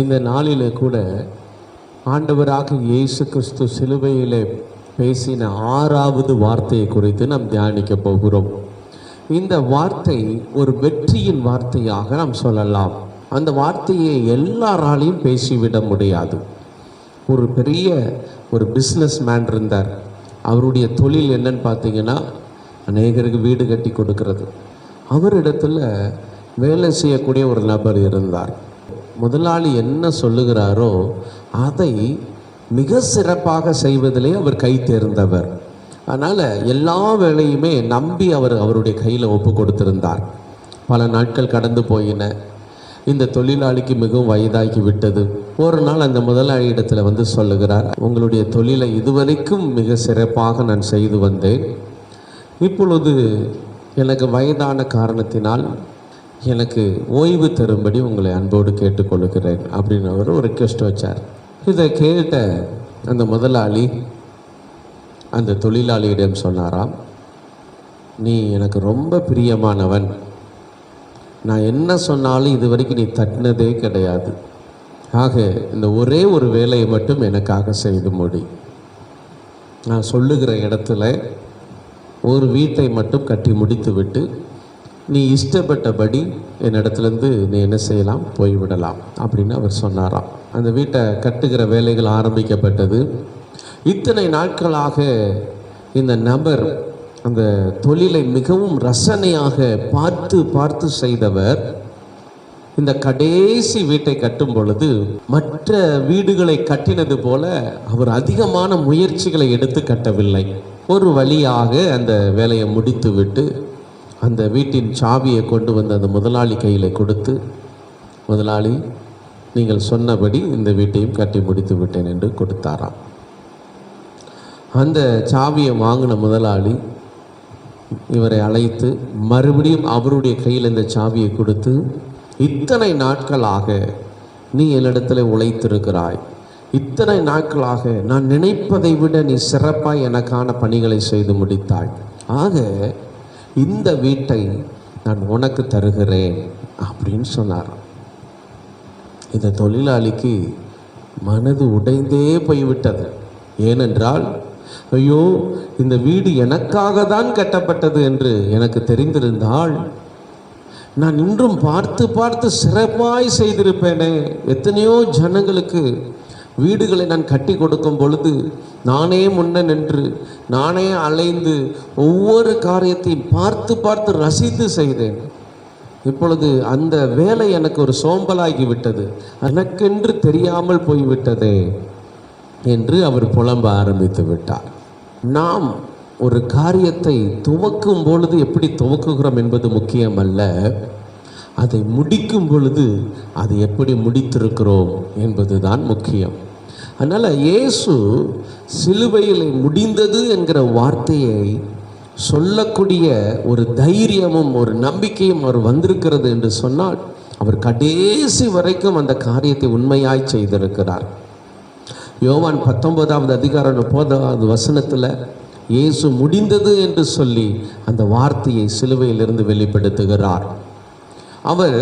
இந்த நாளிலே கூட ஆண்டவராக இயேசு கிறிஸ்து சிலுவையிலே பேசின ஆறாவது வார்த்தையை குறித்து நாம் தியானிக்க போகிறோம். இந்த வார்த்தை ஒரு வெற்றியின் வார்த்தையாக நாம் சொல்லலாம். அந்த வார்த்தையை எல்லாராலையும் பேசிவிட முடியாது. ஒரு பெரிய ஒரு பிஸ்னஸ் மேன் இருந்தார். அவருடைய தொழில் என்னன்னு பார்த்தீங்கன்னா அநேகருக்கு வீடு கட்டி கொடுக்கறது. அவரிடத்துல வேலை செய்யக்கூடிய ஒரு நபர் இருந்தார். முதலாளி என்ன சொல்லுகிறாரோ அதை மிக சிறப்பாக செய்வதிலே அவர் கை தேர்ந்தவர். அதனால் எல்லா வேலையுமே நம்பி அவர் அவருடைய கையில் ஒப்பு கொடுத்திருந்தார். பல நாட்கள் கடந்து போயின. இந்த தொழிலாளிக்கு மிகவும் வயதாகி விட்டது. ஒரு நாள் அந்த முதலாளி இடத்துல வந்து சொல்லுகிறார் உங்களுடைய தொழிலை இதுவரைக்கும் மிக சிறப்பாக நான் செய்து வந்தேன். இப்பொழுது எனக்கு வயதான காரணத்தினால் எனக்கு ஓய்வு தரும்படி உங்களை அன்போடு கேட்டுக்கொள்கிறேன் அப்படின்னு அவர் ஒரு ரெக்வெஸ்ட் வச்சார். இதை கேட்ட அந்த முதலாளி அந்த தொழிலாளியிடம் சொன்னாராம் நீ எனக்கு ரொம்ப பிரியமானவன். நான் என்ன சொன்னாலும் இது வரைக்கும் நீ தட்டினதே கிடையாது. ஆக இந்த ஒரே ஒரு வேலையை மட்டும் எனக்காக செய்து முடி. நான் சொல்லுகிற இடத்துல ஒரு வீட்டை மட்டும் கட்டி முடித்துவிட்டு நீ இஷ்டப்பட்டபடி என்னிடத்துலேருந்து நீ என்ன செய்யலாம்? போய்விடலாம் அப்படின்னு அவர் சொன்னாராம். அந்த வீட்டை கட்டுகிற வேலைகள் ஆரம்பிக்கப்பட்டது. இத்தனை நாட்களாக இந்த நபர் அந்த தொழிலை மிகவும் ரசனையாக பார்த்து பார்த்து செய்தவர் இந்த கடைசி வீட்டை கட்டும் பொழுது மற்ற வீடுகளை கட்டினது போல அவர் அதிகமான முயற்சிகளை எடுத்து கட்டவில்லை. ஒரு வழியாக அந்த வேலையை முடித்துவிட்டு அந்த வீட்டின் சாவியை கொண்டு வந்து அந்த முதலாளி கையில் கொடுத்து முதலாளி நீங்கள் சொன்னபடி இந்த வீட்டையும் கட்டி முடித்து விட்டேன் என்று கொடுத்தாராம். அந்த சாவியை வாங்கின முதலாளி இவரை அழைத்து மறுபடியும் அவருடைய கையில் இந்த சாவியை கொடுத்து இத்தனை நாட்களாக நீ என்னிடத்தில் உழைத்திருக்கிறாய். இத்தனை நாட்களாக நான் நினைப்பதை விட நீ சிறப்பாக எனக்கான பணிகளை செய்து முடித்தாய். ஆக இந்த வீட்டை நான் உனக்கு தருகிறேன் அப்படின்னு சொன்னார். இந்த தொழிலாளிக்கு மனது உடைந்தே போய்விட்டது. ஏனென்றால் ஐயோ இந்த வீடு எனக்காக தான் கட்டப்பட்டது என்று எனக்கு தெரிந்திருந்தால் நான் இன்றும் பார்த்து பார்த்து சிறப்பாய் செய்திருப்பேனே. எத்தனையோ ஜனங்களுக்கு வீடுகளை நான் கட்டி கொடுக்கும் பொழுது நானே முன்ன நின்று நானே அலைந்து ஒவ்வொரு காரியத்தையும் பார்த்து பார்த்து ரசித்து செய்தேன். இப்பொழுது அந்த வேலை எனக்கு ஒரு சோம்பலாகி விட்டது. எனக்கென்று தெரியாமல் போய்விட்டதே என்று அவர் புலம்ப ஆரம்பித்து விட்டார். நாம் ஒரு காரியத்தை துவக்கும் பொழுது எப்படி துவக்குகிறோம் என்பது முக்கியமல்ல. அதை முடிக்கும் பொழுது அதை எப்படி முடித்திருக்கிறோம் என்பதுதான் முக்கியம். அதனால் இயேசு சிலுவையில் முடிந்தது என்கிற வார்த்தையை சொல்லக்கூடிய ஒரு தைரியமும் ஒரு நம்பிக்கையும் அவர் வந்திருக்கிறது என்று சொன்னால் அவர் கடைசி வரைக்கும் அந்த காரியத்தை உண்மையாய் செய்திருக்கிறார். யோவான் பத்தொன்பதாவது அதிகாரம் முப்பதாவது வசனத்தில் இயேசு முடிந்தது என்று சொல்லி அந்த வார்த்தையை சிலுவையிலிருந்து வெளிப்படுத்துகிறார். அவர்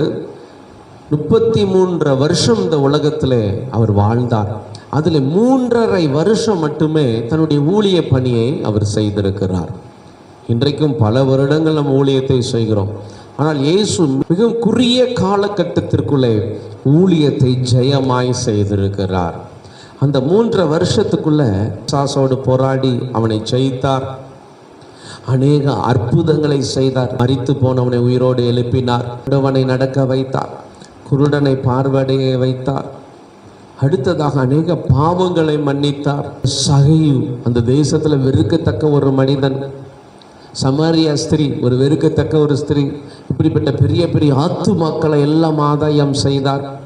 முப்பத்தி மூன்று வருஷம் இந்த உலகத்தில் அவர் வாழ்ந்தார். அதில் மூன்றரை வருஷம் மட்டுமே தன்னுடைய ஊழிய பணியை அவர் செய்திருக்கிறார். இன்றைக்கும் பல வருடங்கள் நம்ம ஊழியத்தை செய்கிறோம். ஆனால் இயேசு மிகவும் குறுகிய காலகட்டத்திற்குள்ளே ஊழியத்தை ஜெயமாய் செய்திருக்கிறார். அந்த மூன்று வருஷத்துக்குள்ள சாசோடு போராடி அவனை ஜெயித்தார். அநேக அற்புதங்களை செய்தார். மறித்து போனவனை உயிரோடு எழுப்பினார். குடவனை நடக்க வைத்தார். குருடனை பார்வடைய வைத்தார். அடுத்ததாக அநேக பாவங்களை மன்னித்தார். சகையு அந்த தேசத்தில் வெறுக்கத்தக்க ஒரு மனிதன். சமாரியா ஸ்திரீ ஒரு வெறுக்கத்தக்க ஒரு ஸ்திரீ. இப்படிப்பட்ட பெரிய பெரிய ஆத்துமாக்களை எல்லாம் ஆதாயம் செய்தார்.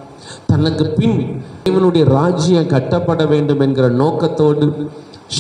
தனக்கு பின் இவனுடைய ராஜ்யம் கட்டப்பட வேண்டும் என்கிற நோக்கத்தோடு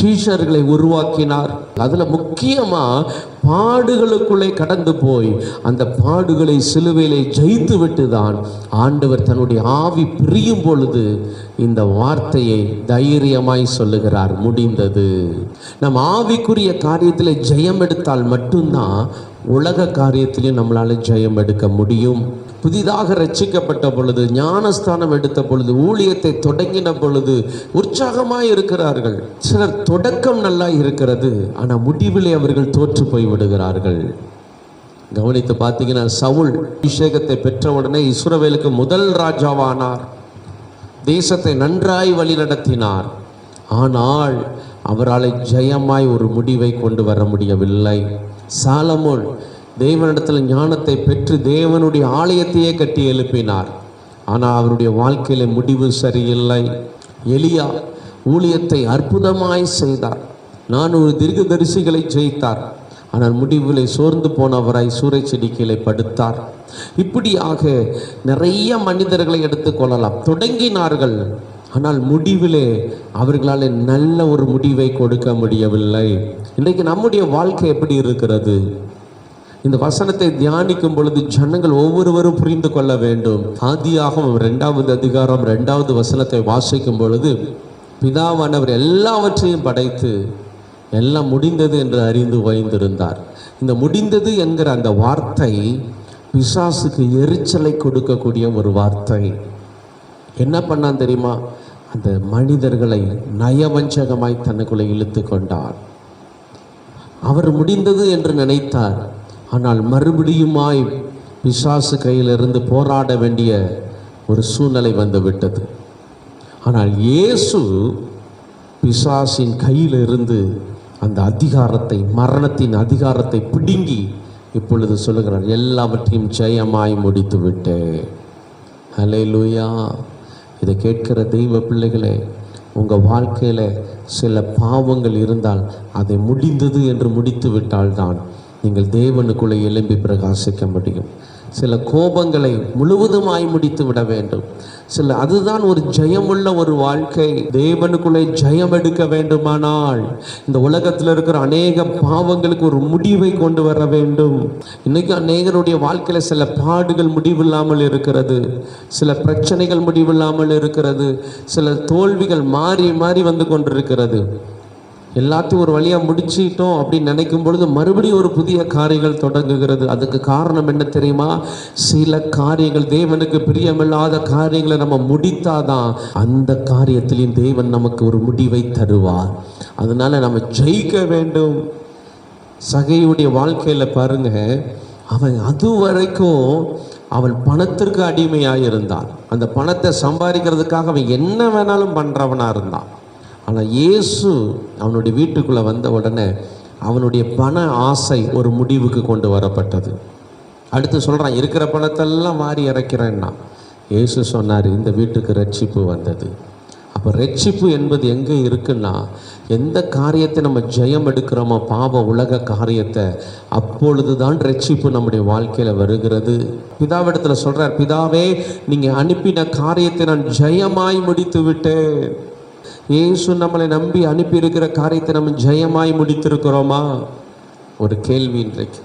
சீஷர்களை உருவாக்கினார். அதில் முக்கியமாக பாடுகளுக்குள்ளே கடந்து போய் அந்த பாடுகளை சிலுவையிலே ஜெயித்து விட்டு தான் ஆண்டவர் தன்னுடைய ஆவி பிரியும் பொழுது இந்த வார்த்தையை தைரியமாய் சொல்லுகிறார். முடிந்தது. நம் ஆவிக்குரிய காரியத்தில் ஜெயம் எடுத்தால் மட்டும்தான் உலக காரியத்திலையும் நம்மளால் ஜெயம் எடுக்க முடியும். புதிதாக ரட்சிக்கப்பட்ட பொழுது ஞானஸ்தானம் எடுத்த பொழுது ஊழியத்தை தொடங்கின பொழுது உற்சாகமாய் இருக்கிறார்கள். சிலர் தொடக்கம் நல்லா இருக்கிறது ஆனால் முடிவிலே அவர்கள் தோற்று போய் விடுகிறார்கள். கவனித்து பார்த்தீங்கன்னா சவுல் அபிஷேகத்தை பெற்ற உடனே இஸ்ரவேலுக்கு முதல் ராஜாவானார். தேசத்தை நன்றாய் வழிநடத்தினார் ஆனால் அவரால் ஜெயமாய் ஒரு முடிவை கொண்டு வர முடியவில்லை. சாலமோன் தேவனிடத்தில் ஞானத்தை பெற்று தேவனுடைய ஆலயத்தையே கட்டி எழுப்பினார். ஆனால் அவருடைய வாழ்க்கையில் முடிவு சரியில்லை. எலியா ஊழியத்தை அற்புதமாய் செய்தார். நான் ஒரு தீர்க்கதரிசிகளை ஜெயித்தார். ஆனால் முடிவில் சோர்ந்து போனவராய் சூறை செடி படுத்தார். இப்படியாக நிறைய மனிதர்களை எடுத்துக்கொள்ளலாம் தொடங்கினார்கள். ஆனால் முடிவிலே அவர்களால் நல்ல ஒரு முடிவை கொடுக்க முடியவில்லை. இன்றைக்கு நம்முடைய வாழ்க்கை எப்படி இருக்கிறது? இந்த வசனத்தை தியானிக்கும் பொழுது ஜனங்கள் ஒவ்வொருவரும் புரிந்து கொள்ள வேண்டும். ஆதியாகவும் ரெண்டாவது அதிகாரம் ரெண்டாவது வசனத்தை வாசிக்கும் பொழுது பிதாவானவர் எல்லாவற்றையும் படைத்து எல்லாம் முடிந்தது என்று அறிந்து வைந்திருந்தார் இந்த முடிந்தது என்கிற அந்த வார்த்தை பிசாசுக்கு எரிச்சலை கொடுக்கக்கூடிய ஒரு வார்த்தை. என்ன பண்ணான் தெரியுமா? அந்த மனிதர்களை நயவஞ்சகமாய் தனக்குள்ளே இழுத்து கொண்டார் அவர் முடிந்தது என்று நினைத்தார். ஆனால் மறுபடியுமாய் பிசாசு கையிலிருந்து போராட வேண்டிய ஒரு சூழ்நிலை வந்து விட்டது. ஆனால் இயேசு பிசாசின் கையிலிருந்து அந்த அதிகாரத்தை மரணத்தின் அதிகாரத்தை பிடுங்கி இப்பொழுது சொல்லுகிறார் எல்லாவற்றையும் ஜெயமாய் முடித்து விட்டேன் ஹலே லூயா இதை கேட்கிற தெய்வ பிள்ளைகளே உங்கள் வாழ்க்கையில் சில பாவங்கள் இருந்தால் அதை முடிந்தது என்று முடித்து விட்டால்தான் நீங்கள் தேவனுக்குள்ளே எலும்பி பிரகாசிக்க முடியும். சில கோபங்களை முழுவதுமாய் முடித்து விட வேண்டும். சில அதுதான் ஒரு ஜெயமுள்ள ஒரு வாழ்க்கை. தேவனுக்குள்ளே ஜெயம் எடுக்க வேண்டுமானால் இந்த உலகத்தில் இருக்கிற அநேக பாவங்களுக்கு ஒரு முடிவை கொண்டு வர வேண்டும். இன்னைக்கு அநேகருடைய வாழ்க்கையில் சில பாடுகள் முடிவில்லாமல் இருக்கிறது. சில பிரச்சனைகள் முடிவில்லாமல் இருக்கிறது. சில தோல்விகள் மாறி மாறி வந்து கொண்டிருக்கிறது. எல்லாத்தையும் ஒரு வழியாக முடிச்சிட்டோம் அப்படின்னு நினைக்கும் பொழுது மறுபடியும் ஒரு புதிய காரியங்கள் தொடங்குகிறது. அதுக்கு காரணம் என்ன தெரியுமா? சில காரியங்கள் தேவனுக்கு பிரியமில்லாத காரியங்களை நம்ம முடித்தாதான் அந்த காரியத்திலையும் தேவன் நமக்கு ஒரு முடிவை தருவார். அதனால நம்ம ஜெயிக்க வேண்டும். சகையுடைய வாழ்க்கையில் பாருங்க அவன் அது வரைக்கும் அவன் பணத்திற்கு அடிமையாக இருந்தான் அந்த பணத்தை சம்பாதிக்கிறதுக்காக அவன் என்ன வேணாலும் பண்ணுறவனாக இருந்தான். ஆனால் இயேசு அவனுடைய வீட்டுக்குள்ளே வந்த உடனே அவனுடைய பண ஆசை ஒரு முடிவுக்கு கொண்டு வரப்பட்டது. அடுத்து சொல்கிறான் இருக்கிற பணத்தெல்லாம் வாரி இறக்கிறேன்னா. இயேசு சொன்னார் இந்த வீட்டுக்கு ரட்சிப்பு வந்தது. அப்போ ரட்சிப்பு என்பது எங்கே இருக்குன்னா எந்த காரியத்தை நம்ம ஜெயம் எடுக்கிறோமோ பாவ உலக காரியத்தை அப்பொழுது தான் ரட்சிப்பு நம்முடைய வாழ்க்கையில் வருகிறது. பிதாவிடத்தில் சொல்கிறார் பிதாவே நீங்கள் அனுப்பின காரியத்தை நான் ஜெயமாய் முடித்து விட்டேன் இயேசு நம்மளை நம்பி அனுப்பி இருக்கிற காரியத்தை நம்ம ஜெயமாய் முடித்திருக்கிறோமா? ஒரு கேள்வி இன்றைக்கு.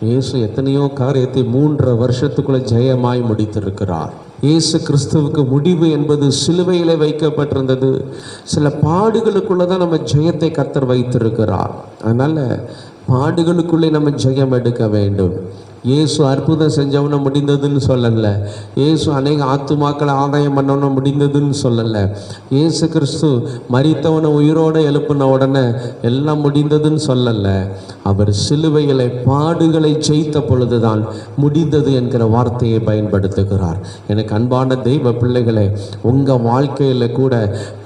இயேசு எத்தனையோ காரியத்தை மூன்றரை வருஷத்துக்குள்ள ஜெயமாய் முடித்திருக்கிறார். இயேசு கிறிஸ்துவுக்கு முடிவு என்பது சிலுவையிலே வைக்கப்பட்டிருந்தது. சில பாடுகளுக்குள்ளே தான் நம்ம ஜெயத்தை கத்தர் வைத்திருக்கிறார். அதனால பாடுகளுக்குள்ளே நம்ம ஜெயம் எடுக்க வேண்டும். இயேசு அற்புதம் செஞ்சவனும் முடிந்ததுன்னு சொல்லலை. இயேசு அநேக ஆத்துமாக்களை ஆதாயம் பண்ணவனும் முடிந்ததுன்னு சொல்லலை. இயேசு கிறிஸ்து மரித்தவனை உயிரோடு எழுப்பின உடனே எல்லாம் முடிந்ததுன்னு சொல்லலை. அவர் சிலுவைகளை பாடுகளை ஜெயித்த பொழுதுதான் முடிந்தது என்கிற வார்த்தையை பயன்படுத்துகிறார். எனக்கு அன்பான தெய்வ பிள்ளைகளே உங்கள் வாழ்க்கையில் கூட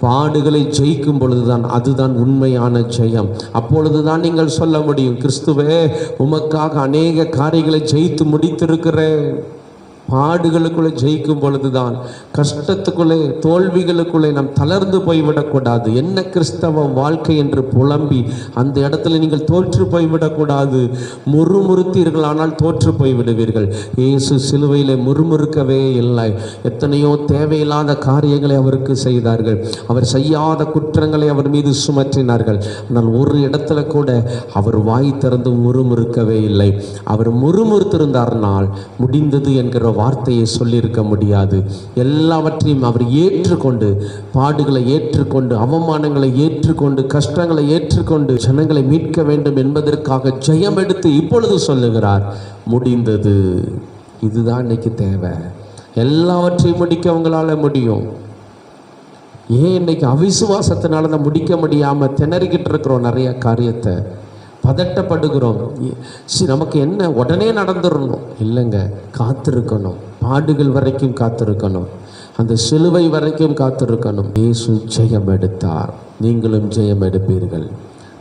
பாடுகளை ஜெயிக்கும் பொழுதுதான் அதுதான் உண்மையான ஜெயம். அப்பொழுதுதான் நீங்கள் சொல்ல முடியும் கிறிஸ்துவே உமக்காக அநேக காரியங்களை ஜெயித்து முடித்திருக்கிறேன். பாடுகளுக்குள்ளே ஜெயிக்கும் பொழுதுதான் கஷ்டத்துக்குள்ளே தோல்விகளுக்குள்ளே நாம் தளர்ந்து போய்விடக்கூடாது. என்ன கிறிஸ்தவ வாழ்க்கை என்று புலம்பி அந்த இடத்துல நீங்கள் தோற்று போய்விடக்கூடாது. முறுமுறுத்தீர்கள் ஆனால் தோற்று போய்விடுவீர்கள். இயேசு சிலுவையில் முறுமுறுக்கவே இல்லை. எத்தனையோ தேவையில்லாத காரியங்களை அவருக்கு செய்தார்கள். அவர் செய்யாத குற்றங்களை அவர் மீது சுமற்றினார்கள். ஆனால் ஒரு இடத்துல கூட அவர் வாய் திறந்து முறுமுறுக்கவே இல்லை. அவர் முறுமுறுத்திருந்தார்னால் முடிந்தது என்கிற வார்த்தையை சொல்லியிருக்க முடியாது. எல்லாவற்றையும் அவர் ஏற்றுக்கொண்டு பாடுகளை ஏற்றுக்கொண்டு அவமானங்களை ஏற்றுக்கொண்டு கஷ்டங்களை ஏற்றுக்கொண்டு ஜனங்களை மீட்க வேண்டும் என்பதற்காக ஜெயம் எடுத்து இப்பொழுது சொல்லுகிறார். முடிந்தது. இதுதான் இன்னைக்கு தேவை. எல்லாவற்றையும் முடிக்க அவங்களால முடியும். ஏன் இன்னைக்கு அவிசுவாசத்தினால தான் முடிக்க முடியாமல் திணறிக்கிட்டு இருக்கிறோம் நிறைய காரியத்தை? பதட்டப்படுகிறோம். நமக்கு என்ன? உடனே நடந்துடணும் இல்லைங்க. காத்திருக்கணும். பாடுகள் வரைக்கும் காத்திருக்கணும். அந்த சிலுவை வரைக்கும் காத்திருக்கணும். இயேசு ஜெயம் எடுத்தார் நீங்களும் ஜெயம் எடுப்பீர்கள்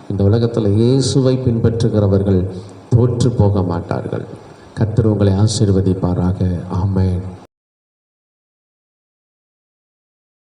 இந்த உலகத்தில் இயேசுவை பின்பற்றுகிறவர்கள் தோற்று போக மாட்டார்கள். கர்த்தர் உங்களை ஆசீர்வதிப்பாராக. ஆமேன்.